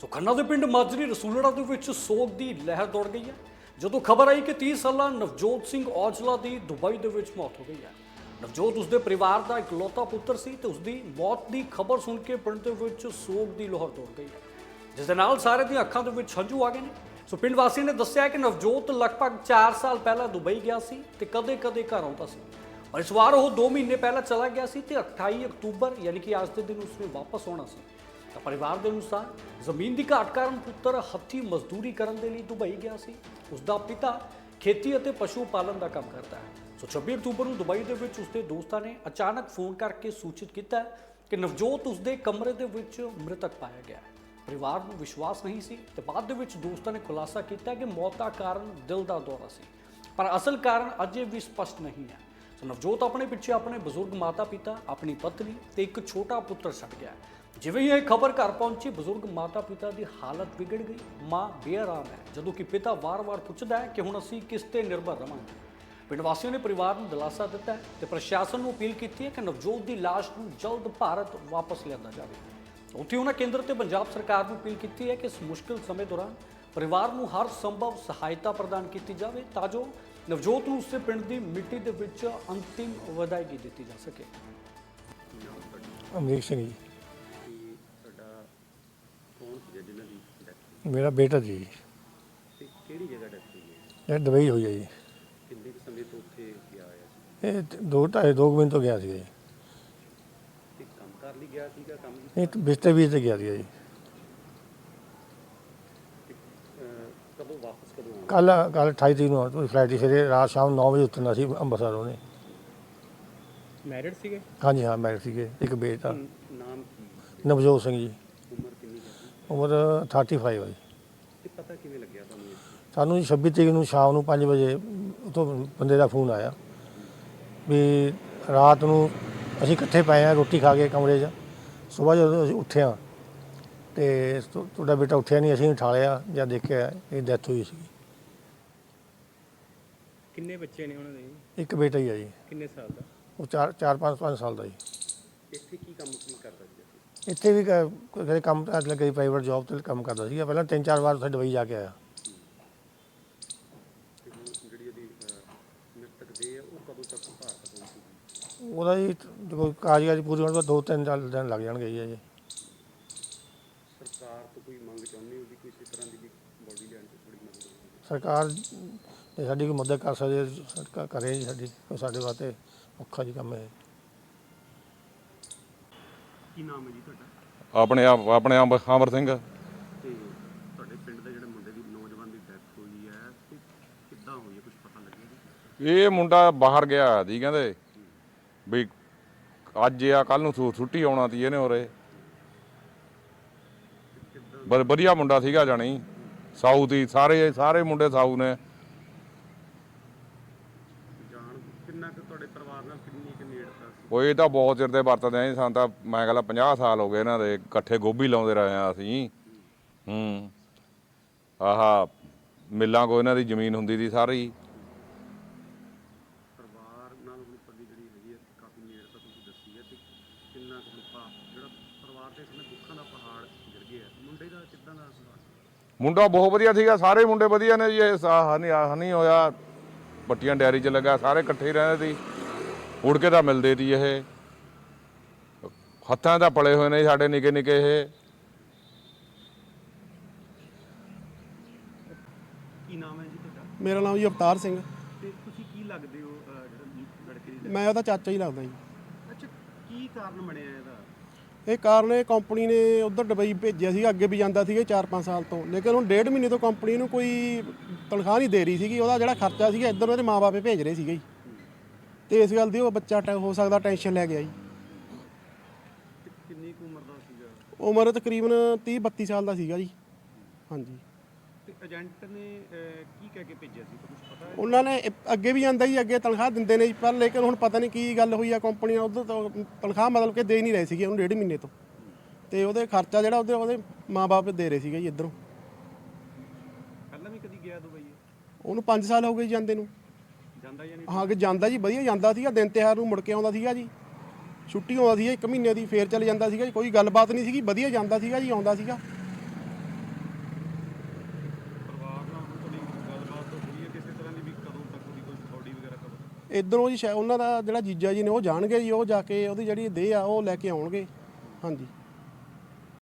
ਸੋ ਖੰਨਾ ਦੇ ਪਿੰਡ ਮਾਜਰੀ ਰਸੂਲੜਾ ਦੇ ਵਿੱਚ ਸੋਗ ਦੀ ਲਹਿਰ ਦੌੜ ਗਈ ਹੈ। ਜਦੋਂ ਖਬਰ ਆਈ ਕਿ 30 ਸਾਲਾ ਨਵਜੋਤ ਸਿੰਘ ਔਜਲਾ ਦੀ ਦੁਬਈ ਦੇ ਵਿੱਚ ਮੌਤ ਹੋ ਗਈ ਹੈ। ਨਵਜੋਤ ਉਸਦੇ ਪਰਿਵਾਰ ਦਾ ਇਕਲੌਤਾ ਪੁੱਤਰ ਸੀ ਤੇ ਉਸਦੀ ਮੌਤ ਦੀ ਖਬਰ ਸੁਣ ਕੇ ਪਿੰਡ ਦੇ ਵਿੱਚ ਸੋਗ ਦੀ ਲਹਿਰ ਦੌੜ ਗਈ ਹੈ। ਜਿਸ ਦੇ ਨਾਲ ਸਾਰੇ ਦੀਆਂ ਅੱਖਾਂ ਦੇ ਵਿੱਚ ਹੰਝੂ ਆ ਗਏ ਨੇ। ਸੋ ਪਿੰਡ ਵਾਸੀਆਂ ਨੇ ਦੱਸਿਆ ਕਿ ਨਵਜੋਤ ਲਗਭਗ 4 ਸਾਲ ਪਹਿਲਾਂ ਦੁਬਈ ਗਿਆ ਸੀ ਤੇ ਕਦੇ-ਕਦੇ ਘਰ ਆਉਂਦਾ ਸੀ। ਔਰ ਇਸ ਵਾਰ ਉਹ 2 ਮਹੀਨੇ ਪਹਿਲਾਂ ਚਲਾ ਗਿਆ ਸੀ ਤੇ 28 ਅਕਤੂਬਰ, ਯਾਨੀ ਕਿ ਅੱਜ ਦੇ ਦਿਨ ਉਸਨੇ ਵਾਪਸ ਆਉਣਾ ਸੀ। ਤਾਂ ਪਰਿਵਾਰ ਦੇ ਅਨੁਸਾਰ ਜ਼ਮੀਨ ਦੀ ਘਾਟ ਕਾਰਨ ਪੁੱਤਰ ਹੱਥੀ ਮਜ਼ਦੂਰੀ ਕਰਨ ਦੇ ਲਈ ਦੁਬਈ ਗਿਆ ਸੀ। ਉਸ ਦਾ ਪਿਤਾ ਖੇਤੀ ਅਤੇ ਪਸ਼ੂ ਪਾਲਣ ਦਾ ਕੰਮ ਕਰਦਾ ਹੈ। ਸੋ 26 ਅਕਤੂਬਰ ਨੂੰ ਦੁਬਈ ਦੇ ਵਿੱਚ ਉਸਦੇ ਦੋਸਤਾਂ ਨੇ ਅਚਾਨਕ ਫੋਨ ਕਰਕੇ ਸੂਚਿਤ ਕੀਤਾ ਕਿ ਨਵਜੋਤ ਉਸਦੇ ਕਮਰੇ ਦੇ ਵਿੱਚ ਮ੍ਰਿਤਕ ਪਾਇਆ ਗਿਆ ਹੈ। ਪਰਿਵਾਰ ਨੂੰ ਵਿਸ਼ਵਾਸ ਨਹੀਂ ਸੀ ਤੇ ਬਾਅਦ ਦੇ ਵਿੱਚ ਦੋਸਤਾਂ ਨੇ ਖੁਲਾਸਾ ਕੀਤਾ ਕਿ ਮੌਤ ਦਾ ਕਾਰਨ ਦਿਲ ਦਾ ਦੌਰਾ ਸੀ। ਪਰ ਅਸਲ ਕਾਰਨ ਅਜੇ ਵੀ ਸਪਸ਼ਟ ਨਹੀਂ ਹੈ। ਸੋ ਨਵਜੋਤ ਆਪਣੇ ਪਿੱਛੇ ਆਪਣੇ ਬਜ਼ੁਰਗ ਮਾਤਾ-ਪਿਤਾ, ਆਪਣੀ ਪਤਨੀ ਤੇ ਇੱਕ ਛੋਟਾ ਪੁੱਤਰ ਛੱਡ ਗਿਆ ਜਿਵੇਂ ਹੀ ਇਹ ਖਬਰ ਘਰ ਪਹੁੰਚੀ, ਬਜ਼ੁਰਗ ਮਾਤਾ-ਪਿਤਾ ਦੀ ਹਾਲਤ ਵਿਗੜ ਗਈ। ਮਾਂ ਬੇਆਰਾਮ ਹੈ, ਜਦੋਂ ਕਿ ਪਿਤਾ ਵਾਰ-ਵਾਰ ਪੁੱਛਦਾ ਹੈ ਕਿ ਹੁਣ ਅਸੀਂ ਕਿਸ ਤੇ ਨਿਰਭਰ ਰਵਾਂਗੇ। ਪਿੰਡ ਵਾਸੀਆਂ ਨੇ ਪਰਿਵਾਰ ਨੂੰ ਦਿਲਾਸਾ ਦਿੱਤਾ ਹੈ ਤੇ ਪ੍ਰਸ਼ਾਸਨ ਨੂੰ ਅਪੀਲ ਕੀਤੀ ਹੈ ਕਿ ਨਵਜੋਤ ਦੀ ਲਾਸ਼ ਨੂੰ ਜਲਦ ਭਾਰਤ ਵਾਪਸ ਲਿਆਂਦਾ ਜਾਵੇ। ਉੱਥੇ ਉਹਨਾਂ ਕੇਂਦਰ ਤੇ ਪੰਜਾਬ ਸਰਕਾਰ ਨੂੰ ਅਪੀਲ ਕੀਤੀ ਹੈ ਕਿ ਇਸ ਮੁਸ਼ਕਲ ਸਮੇਂ ਦੌਰਾਨ ਪਰਿਵਾਰ ਨੂੰ ਹਰ ਸੰਭਵ ਸਹਾਇਤਾ ਪ੍ਰਦਾਨ ਕੀਤੀ ਜਾਵੇ, ਤਾਂ ਜੋ ਨਵਜੋਤ ਨੂੰ ਉਸਦੇ ਪਿੰਡ ਦੀ ਮਿੱਟੀ ਦੇ ਵਿੱਚ ਅੰਤਿਮ ਵਿਦਾਇਗੀ ਦਿੱਤੀ ਜਾ ਸਕੇ। ਅਮਰੀਕ ਸਿੰਘ ਜੀ। ਜਿਨ੍ਹਾਂ ਦੀ ਮੇਰਾ ਬੇਟਾ ਜੀ। ਤੇ ਕਿਹੜੀ ਜਗ੍ਹਾ ਡੈਥ ਹੋਈ ਹੈ? ਇਹ ਦੁਬਈ ਹੋਈ ਹੈ ਜੀ। ਕਿੰਨੇ ਕੁ ਸਮੇਂ ਤੋਂ ਉੱਥੇ ਗਿਆ ਹੋਇਆ ਸੀ? ਇਹ ਤੇ ਦੋ ਢਾਈ ਦੋ ਕੁ ਮਹੀਨੇ ਤੋਂ ਗਿਆ ਸੀ ਜੀ। ਤੇ ਕੰਮ ਕਰ ਲਈ ਗਿਆ ਸੀਗਾ ਕੰਮ ਵੀ ਇਹ ਬਿਸਤੇ ਵੀ ਤੇ ਗਿਆ ਸੀ ਜੀ। ਤੇ, ਅਹ, ਕਦੋਂ ਵਾਪਸ ਕਦੋਂ ਆਉਣਾ? ਕੱਲ ਕੱਲ 28 ਤਰੀਕ ਨੂੰ ਫਲਾਈਟ ਸੀ ਫਿਰ ਰਾਤ ਸ਼ਾਮ 9 ਵਜੇ ਉਤਰਨਾ ਸੀ ਅੰਮ੍ਰਿਤਸਰ ਉਹਨੇ। ਮੈਰਿਡ ਸੀਗੇ? ਹਾਂਜੀ ਹਾਂ ਮੈਰਿਡ ਸੀਗੇ ਇੱਕ ਬੇਟਾ। ਨਾਮ ਕੀ? ਨਵਜੋਤ ਸਿੰਘ ਜੀ। ਉਮਰ ਕਿੰਨੀ ਹੈ ਉਮਰ 35 ਹੈ ਜੀ ਪਤਾ ਕਿਵੇਂ ਲੱਗਿਆ ਤੁਹਾਨੂੰ? ਸਾਨੂੰ ਜੀ 26 ਤਰੀਕ ਨੂੰ ਸ਼ਾਮ ਨੂੰ 5 ਵਜੇ ਉਤੋਂ ਬੰਦੇ ਦਾ ਫੋਨ ਆਇਆ ਵੀ ਰਾਤ ਨੂੰ ਅਸੀਂ ਇਕੱਠੇ ਪਏ ਆ ਰੋਟੀ ਖਾ ਕੇ ਕਮਰੇ 'ਚ। ਸਵੇਰ ਜਦੋਂ ਅਸੀਂ ਉੱਠਿਆ ਤੇ ਤੁ- ਤੁਹਾਡਾ ਬੇਟਾ ਉੱਠਿਆ ਨਹੀਂ ਅਸੀਂ ਉਠਾਲਿਆ ਜਦ ਦੇਖਿਆ ਇਹ ਡੈਥ ਹੋਈ ਸੀ। ਕਿੰਨੇ ਬੱਚੇ ਨੇ ਉਹਨਾਂ ਦੇ? ਇੱਕ ਬੇਟਾ ਹੀ ਆ ਜੀ। ਕਿੰਨੇ ਸਾਲ ਦਾ? ਉਹ 4 4 5 5 ਸਾਲ ਦਾ ਜੀ। ਇੱਥੇ ਕੀ ਕੰਮ ਕੀ ਕਰਦਾ ਸੀ ਇੱਥੇ ਵੀ ਕ- ਕੋਈ ਕੰਮ ਤਾਂ ਲੱਗੇ ਪ੍ਰਾਈਵੇਟ ਜੌਬ ਤੇ ਕੰਮ ਕਰਦਾ ਸੀਗਾ। ਪਹਿਲਾਂ ਤਿੰਨ ਚਾਰ ਵਾਰ ਉੱਥੇ ਦੁਬਈ ਜਾ ਕੇ ਆਇਆ। ਤੇ ਹੁਣ ਜਿਹੜੀ ਉਹਦੀ ਅਹ, ਮ੍ਰਿਤਕ ਦੇ ਆ ਉਹ ਕਦੋਂ ਤੱਕ ਭਾਰਤ ਪਹੁੰਚੂਗੀ ਉਹਦਾ ਜੀ ਕੋਈ ਕਾਰਜਕਾਰੀ ਪੂਰੀ ਹੋਣ ਤੋਂ ਦੋ ਤਿੰਨ ਚਾਰ ਦਿਨ ਲੱਗ ਜਾਣਗੇ ਜੀ ਅਜੇ। ਸਰਕਾਰ ਤੋਂ ਕੋਈ ਮੰਗ ਚਾਹੁੰਦੀ ਹੋਗੀ ਕਿਸੇ ਤਰ੍ਹਾਂ ਦੀ ਵੀ ਬੋਡੀ ਲੈਣ ਤੋਂ ਥੋੜੀ ਮਦਦ ਹੋਵੇ ਸਰਕਾਰ ਸਾਡੀ ਕੋਈ ਮਦਦ ਕਰ ਸਕਦੀ ਹੈ, ਕਰੇ ਜੀ ਸਾਡੀ ਸਾਡੇ ਵਾਸਤੇ ਔਖਾ ਜੀ ਕੰਮ ਹੈ। ਕੀ ਨਾਮ ਹੈ ਜੀ ਤੁਹਾਡਾ? ਆਪਣੇ ਆਪ ਆਪਣੇ ਆਪ ਅਮਰ ਸਿੰਘ। ਤੇ ਤੁਹਾਡੇ ਪਿੰਡ ਦੇ ਜਿਹੜੇ ਮੁੰਡੇ ਦੀ ਨੌਜਵਾਨ ਦੀ ਡੈਥ ਹੋਈ ਹੈ ਤੇ ਕਿੱਦਾਂ ਹੋਈ ਹੈ ਕੁਝ ਪਤਾ ਲੱਗਿਆ ਜੀ? ਇਹ ਮੁੰਡਾ ਬਾਹਰ ਗਿਆ ਜੀ ਕਹਿੰਦੇ। ਵੀ ਅੱਜ ਆ ਕੱਲ ਨੂੰ ਛੁ- ਛੁੱਟੀ ਆਉਣਾ ਤੀ ਇਹਨੇ ਉਰੇ। ਬ- ਵਧੀਆ ਮੁੰਡਾ ਸੀਗਾ ਜਾਣੀ। ਸਾਊ ਦੀ ਸਾਰੇ ਸਾਰੇ ਮੁੰਡੇ ਸਾਊ ਨੇ ਜਾਣ ਕਿੰਨਾ ਕੁ ਤੁਹਾਡੇ ਪਰਿਵਾਰ ਨਾਲ ਕਿੰਨੀ ਕੁ ਨੇੜਤਾ ਸੀ ਉਹ ਇਹ ਤਾਂ ਬਹੁਤ ਚਿਰ ਦੇ ਵਰਤਦੇ ਆਂ ਸਾਨੂੰ ਤਾਂ ਮੈਂ ਕਹਿੰਦਾ 50 ਸਾਲ ਹੋ ਗਏ ਇਹਨਾਂ ਦੇ ਇਕੱਠੇ ਗੋਭੀ ਲਾਉਂਦੇ ਰਹੇ ਆ ਅਸੀਂ। ਹੂੰ। ਆਹਾ ਮਿੱਲਾਂ ਕੋ ਇਹਨਾਂ ਦੀ ਜ਼ਮੀਨ ਹੁੰਦੀ ਸੀ ਸਾਰੀ। ਪਰਿਵਾਰ ਨਾਲ ਹੁਣ ਤੁਹਾਡੀ ਜਿਹੜੀ ਹੈਗੀ ਹੈ ਕਾਫੀ ਨੇੜਤਾ ਤੁਸੀਂ ਦੱਸੀ ਹੈ ਤੇ ਕਿੰਨਾ ਕੁ ਲੁੱਪਾ ਜਿਹੜਾ ਪਰਿਵਾਰ ਦੇ ਸਮੇਂ ਦੁੱਖਾਂ ਦਾ ਪਹਾੜ ਗਿਰ ਗਿਆ ਮੁੰਡੇ ਦਾ ਕਿੱਦਾਂ ਦਾ ਸੁਭਾਅ ਸੀ? ਮੁੰਡਾ ਬਹੁਤ ਵਧੀਆ ਸੀਗਾ ਸਾਰੇ ਮੁੰਡੇ ਵਧੀਆ ਨੇ ਜੀ ਇਹ ਹਨੀ ਹਨੀ ਹੋਇਆ। ਪੱਟੀਆਂ ਡੈਰੀ 'ਚ ਲੱਗਾ ਸਾਰੇ ਇਕੱਠੇ ਹੀ ਰਹਿੰਦੇ ਸੀ। ਉੜ ਕੇ ਤਾਂ ਮਿਲਦੇ ਸੀ ਇਹ। ਹੱਥਾਂ ਦਾ ਪਲੇ ਹੋਏ ਨੇ ਸਾਡੇ ਨਿੱਕੇ ਨਿੱਕੇ ਇਹ। ਕੀ ਨਾਮ ਹੈ ਜੀ ਤੁਹਾਡਾ? ਮੇਰਾ ਨਾਮ ਜੀ ਅਵਤਾਰ ਸਿੰਘ। ਤੇ ਤੁਸੀਂ ਕੀ ਲੱਗਦੇ ਹੋ ਅਹ, ਜਿਹੜਾ ਲੜਕੇ ਦੀ ਮੈਂ ਉਹਦਾ ਚਾਚਾ ਹੀ ਲੱਗਦਾ ਜੀ। ਅੱਛਾ ਕੀ ਕਾਰਨ ਬਣਿਆ ਇਹਦਾ? ਇਹ ਕਾਰਨ ਇਹ ਕੰਪਨੀ ਨੇ ਉਧਰ ਦੁਬਈ ਭੇਜਿਆ ਸੀਗਾ ਅੱਗੇ ਵੀ ਜਾਂਦਾ ਸੀਗਾ 4-5 ਸਾਲ ਤੋਂ। ਲੇਕਿਨ ਹੁਣ ਡੇਢ ਮਹੀਨੇ ਤੋਂ ਕੰਪਨੀ ਨੂੰ ਕੋਈ ਤਨਖਾਹ ਨਹੀਂ ਦੇ ਰਹੀ ਸੀਗੀ ਉਹਦਾ ਜਿਹੜਾ ਖਰਚਾ ਸੀਗਾ ਇੱਧਰ ਉਹਦੇ ਮਾਪੇ ਭੇਜ ਰਹੇ ਸੀਗੇ ਜੀ। ਤੇ ਇਸ ਗੱਲ ਦੀ ਉਹ ਬੱਚਾ ਟੈ- ਹੋ ਸਕਦਾ ਟੈਨਸ਼ਨ ਲੈ ਗਿਆ ਜੀ। ਤੇ ਕਿੰਨੀ ਕੁ ਉਮਰ ਦਾ ਸੀਗਾ? ਉਮਰ ਤਕਰੀਬਨ 30-32 ਸਾਲ ਦਾ ਸੀਗਾ ਜੀ। ਹਾਂਜੀ। ਤੇ ਏਜੰਟ ਨੇ ਅਹ, ਕੀ ਕਹਿ ਕੇ ਭੇਜਿਆ ਸੀ? ਕੁਝ ਪਤਾ ਹੈ? ਉਹਨਾਂ ਨੇ ਅੱਗੇ ਵੀ ਜਾਂਦਾ ਜੀ ਅੱਗੇ ਤਨਖਾਹ ਦਿੰਦੇ ਨੇ ਜੀ ਪਰ ਲੇਕਿਨ ਹੁਣ ਪਤਾ ਨਹੀਂ ਕੀ ਗੱਲ ਹੋਈ ਆ ਕੰਪਨੀ ਨਾਲ ਉਧਰ ਤੋਂ ਤਨਖਾਹ ਮਤਲਬ ਕਿ ਦੇ ਨਹੀਂ ਰਹੇ ਸੀਗੇ ਉਹਨੂੰ ਡੇਢ ਮਹੀਨੇ ਤੋਂ। ਤੇ ਉਹਦੇ ਖਰਚਾ ਜਿਹੜਾ ਉਹਦੇ ਉਹਦੇ ਮਾਪੇ ਦੇ ਰਹੇ ਸੀਗੇ ਜੀ ਇੱਧਰੋਂ। ਪਹਿਲਾਂ ਵੀ ਕਦੀ ਗਿਆ ਦੁਬਈ? ਉਹਨੂੰ 5 ਸਾਲ ਹੋ ਗਏ ਜੀ ਜਾਂਦੇ ਨੂੰ। ਹਾਂ ਕਿ ਜਾਂਦਾ ਜੀ ਵਧੀਆ ਜਾਂਦਾ ਸੀਗਾ ਦਿਨ ਤਿਹਾਰ ਨੂੰ ਮੁੜ ਕੇ ਆਉਂਦਾ ਸੀਗਾ ਜੀ। ਛੁੱਟੀ ਆਉਂਦਾ ਸੀ ਇੱਕ ਮਹੀਨੇ ਦੀ ਫੇਰ ਚਲੇ ਜਾਂਦਾ ਸੀਗਾ ਜੀ ਕੋਈ ਗੱਲਬਾਤ ਨਹੀਂ ਸੀਗੀ ਵਧੀਆ ਜਾਂਦਾ ਸੀਗਾ ਜੀ ਆਉਂਦਾ ਸੀਗਾ। ਪਰਿਵਾਰ ਇਧਰੋਂ ਜੀ ਉਹਨਾਂ ਦਾ ਜਿਹੜਾ ਜੀਜਾ ਜੀ ਨੇ ਉਹ ਜਾਣਗੇ ਜੀ ਉਹ ਜਾ ਕੇ ਉਹਦੀ ਜਿਹੜੀ ਦੇਹ ਆ ਉਹ ਲੈ ਕੇ ਆਉਣਗੇ। ਹਾਂਜੀ।